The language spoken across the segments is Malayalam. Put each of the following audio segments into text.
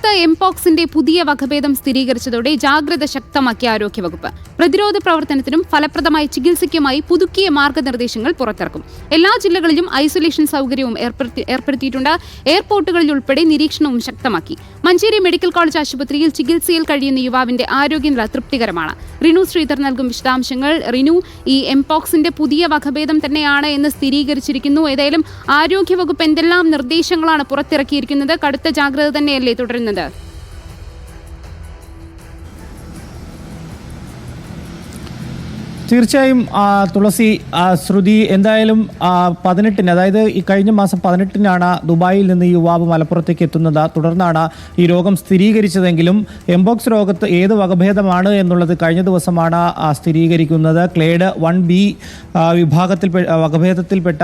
സംസ്ഥാനത്ത് എംപോക്സിന്റെ പുതിയ വകഭേദം സ്ഥിരീകരിച്ചതോടെ ജാഗ്രത ശക്തമാക്കിയ ആരോഗ്യവകുപ്പ്. പ്രതിരോധ പ്രവർത്തനത്തിനും ഫലപ്രദമായ ചികിത്സയ്ക്കുമായി പുതുക്കിയ മാർഗനിർദ്ദേശങ്ങൾ പുറത്തിറക്കും. എല്ലാ ജില്ലകളിലും ഐസൊലേഷൻ സൗകര്യവും ഏർപ്പെടുത്തിയിട്ടുണ്ട്. എയർപോർട്ടുകളിൽ ഉൾപ്പെടെ നിരീക്ഷണവും ശക്തമാക്കി. മഞ്ചേരി മെഡിക്കൽ കോളേജ് ആശുപത്രിയിൽ ചികിത്സയിൽ കഴിയുന്ന യുവാവിന്റെ ആരോഗ്യനില തൃപ്തികരമാണ്. റിനു ശ്രീധർ നൽകും വിശദാംശങ്ങൾ. റിനു ഈ എംപോക്സിന്റെ പുതിയ വകഭേദം തന്നെയാണ് എന്ന് സ്ഥിരീകരിച്ചിരിക്കുന്നു. ഏതായാലും ആരോഗ്യവകുപ്പ് എന്തെല്ലാം നിർദ്ദേശങ്ങളാണ് പുറത്തിറക്കിയിരിക്കുന്നത്? കടുത്ത ജാഗ്രത തന്നെയല്ലേ തുടരുന്നത്? ചെയ്യുന്നത് തീർച്ചയായും തുളസി ശ്രുതി എന്തായാലും പതിനെട്ടിന് അതായത് ഈ കഴിഞ്ഞ മാസം പതിനെട്ടിനാണ് ദുബായിൽ നിന്ന് ഈ യുവാവ് മലപ്പുറത്തേക്ക് എത്തുന്നത്. തുടർന്നാണ് ഈ രോഗം സ്ഥിരീകരിച്ചതെങ്കിലും എംബോക്സ് രോഗത്ത് ഏത് വകഭേദമാണ് എന്നുള്ളത് കഴിഞ്ഞ ദിവസമാണ് സ്ഥിരീകരിക്കുന്നത്. ക്ലേഡ് വൺ ബി വിഭാഗത്തിൽ വകഭേദത്തിൽപ്പെട്ട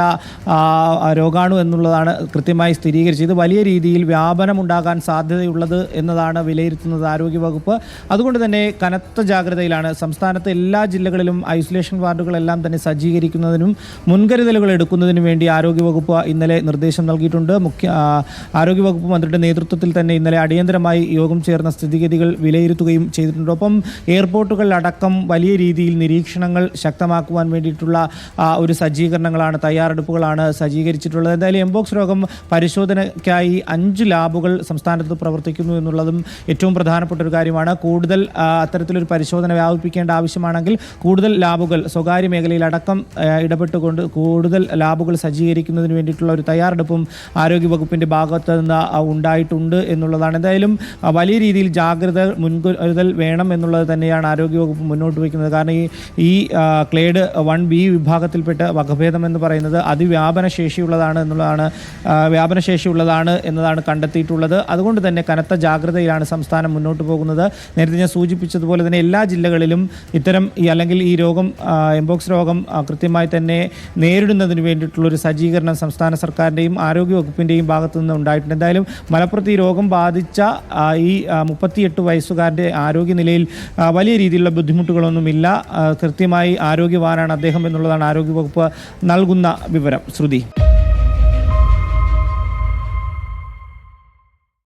രോഗാണു എന്നുള്ളതാണ് കൃത്യമായി സ്ഥിരീകരിച്ചത്. വലിയ രീതിയിൽ വ്യാപനമുണ്ടാകാൻ സാധ്യതയുള്ളത് എന്നതാണ് വിലയിരുത്തുന്നത് ആരോഗ്യവകുപ്പ്. അതുകൊണ്ട് തന്നെ കനത്ത ജാഗ്രതയിലാണ് സംസ്ഥാനത്തെ എല്ലാ ജില്ലകളിലും ഐസൊലേഷൻ വാർഡുകളെല്ലാം തന്നെ സജ്ജീകരിക്കുന്നതിനും മുൻകരുതലുകൾ എടുക്കുന്നതിനും വേണ്ടി ആരോഗ്യവകുപ്പ് ഇന്നലെ നിർദ്ദേശം നൽകിയിട്ടുണ്ട്. മുഖ്യ ആരോഗ്യവകുപ്പ് മന്ത്രിയുടെ നേതൃത്വത്തിൽ തന്നെ ഇന്നലെ അടിയന്തരമായി യോഗം ചേർന്ന സ്ഥിതിഗതികൾ വിലയിരുത്തുകയും ചെയ്തിട്ടുണ്ട്. ഒപ്പം എയർപോർട്ടുകളിലടക്കം വലിയ രീതിയിൽ നിരീക്ഷണങ്ങൾ ശക്തമാക്കുവാൻ വേണ്ടിയിട്ടുള്ള ഒരു സജ്ജീകരണങ്ങളാണ് തയ്യാറെടുപ്പുകളാണ് സജ്ജീകരിച്ചിട്ടുള്ളത്. എന്തായാലും എംബോക്സ് രോഗം പരിശോധനയ്ക്കായി അഞ്ച് ലാബുകൾ സംസ്ഥാനത്ത് പ്രവർത്തിക്കുന്നു എന്നുള്ളതും ഏറ്റവും പ്രധാനപ്പെട്ട ഒരു കാര്യമാണ്. കൂടുതൽ അത്തരത്തിലൊരു പരിശോധന വ്യാപിപ്പിക്കേണ്ട ആവശ്യമാണെങ്കിൽ കൂടുതൽ ലാബുകൾ സ്വകാര്യ മേഖലയിൽ അടക്കം ഇടപെട്ടുകൊണ്ട് കൂടുതൽ ലാബുകൾ സജ്ജീകരിക്കുന്നതിന് വേണ്ടിയിട്ടുള്ള ഒരു തയ്യാറെടുപ്പും ആരോഗ്യവകുപ്പിന്റെ ഭാഗത്ത് നിന്ന് ഉണ്ടായിട്ടുണ്ട് എന്നുള്ളതാണ്. എന്തായാലും വലിയ രീതിയിൽ ജാഗ്രത മുൻകരുതൽ വേണം എന്നുള്ളത് തന്നെയാണ് ആരോഗ്യവകുപ്പ് മുന്നോട്ട് വയ്ക്കുന്നത്. കാരണം ഈ ഈ ക്ലേഡ് വൺ ബി വിഭാഗത്തിൽപ്പെട്ട വകഭേദം എന്ന് പറയുന്നത് അതിവ്യാപന ശേഷിയുള്ളതാണ് എന്നുള്ളതാണ് വ്യാപന ശേഷിയുള്ളതാണ് എന്നതാണ് കണ്ടെത്തിയിട്ടുള്ളത്. അതുകൊണ്ട് തന്നെ കനത്ത ജാഗ്രതയിലാണ് സംസ്ഥാനം മുന്നോട്ട് പോകുന്നത്. നേരത്തെ ഞാൻ സൂചിപ്പിച്ചതുപോലെ തന്നെ എല്ലാ ജില്ലകളിലും ഇത്തരം ഈ അല്ലെങ്കിൽ ഈ രോഗം ആ, എംബോക്സ് രോഗം കൃത്യമായി തന്നെ നേരിടുന്നതിന് വേണ്ടിയിട്ടുള്ളൊരു സജ്ജീകരണം സംസ്ഥാന സർക്കാരിന്റെയും ആരോഗ്യവകുപ്പിന്റെയും ഭാഗത്തു നിന്ന് ഉണ്ടായിട്ടുണ്ട്. എന്തായാലും മലപ്പുറത്ത് ഈ രോഗം ബാധിച്ച ഈ മുപ്പത്തിയെട്ട് വയസ്സുകാരന്റെ ആരോഗ്യനിലയിൽ വലിയ രീതിയിലുള്ള ബുദ്ധിമുട്ടുകളൊന്നുമില്ല. കൃത്യമായി ആരോഗ്യവാനാണ് അദ്ദേഹം എന്നുള്ളതാണ് ആരോഗ്യവകുപ്പ് നൽകുന്ന വിവരം. ശ്രുതി.